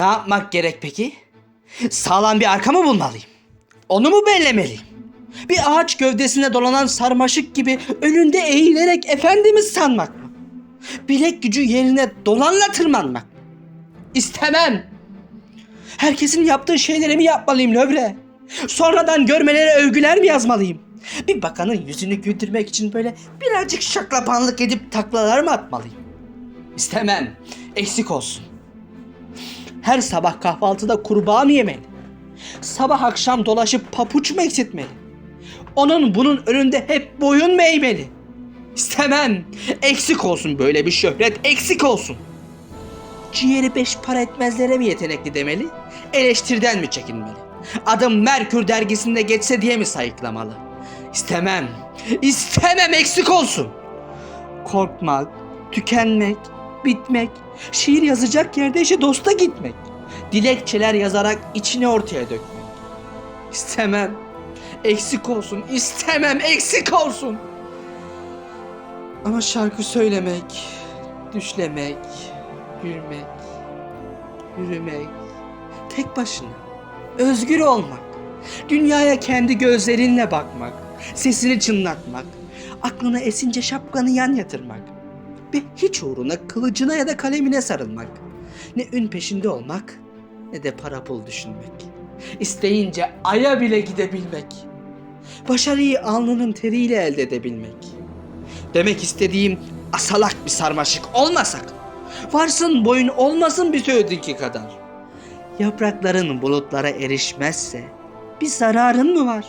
Ne yapmak gerek peki? Sağlam bir arka mı bulmalıyım? Onu mu bellemeliyim? Bir ağaç gövdesine dolanan sarmaşık gibi önünde eğilerek efendimiz sanmak mı? Bilek gücü yerine dolanla tırmanmak mı? İstemem. Herkesin yaptığı şeyleri mi yapmalıyım Löbre? Sonradan görmelere övgüler mi yazmalıyım? Bir bakanın yüzünü güldürmek için böyle birazcık şaklabanlık edip taklalar mı atmalıyım? İstemem. Eksik olsun. Her sabah kahvaltıda kurbağa mı yemeli? Sabah akşam dolaşıp papuç mu eksiltmeli? Onun bunun önünde hep boyun mu eğmeli? İstemem. Eksik olsun böyle bir şöhret eksik olsun. Ciğeri beş para etmezlere mi yetenekli demeli? Eleştiriden mi çekinmeli? Adım Merkür dergisinde geçse diye mi sayıklamalı? İstemem. İstemem eksik olsun. Korkmak, tükenmek, bitmek, şiir yazacak yerde işe dosta gitmek, dilekçeler yazarak içini ortaya dökmek. İstemem. Eksik olsun. istemem eksik olsun. Ama şarkı söylemek, düşlemek, gülmek, yürümek, tek başına, özgür olmak, dünyaya kendi gözlerinle bakmak, sesini çınlatmak, aklına esince şapkanı yan yatırmak ve hiç uğruna kılıcına ya da kalemine sarılmak. Ne ün peşinde olmak ne de para pul düşünmek. İsteyince aya bile gidebilmek. Başarıyı alnının teriyle elde edebilmek. Demek istediğim asalak bir sarmaşık olmasak. Varsın boyun olmasın bir söğüdünki kadar. Yaprakların bulutlara erişmezse bir zararın mı var?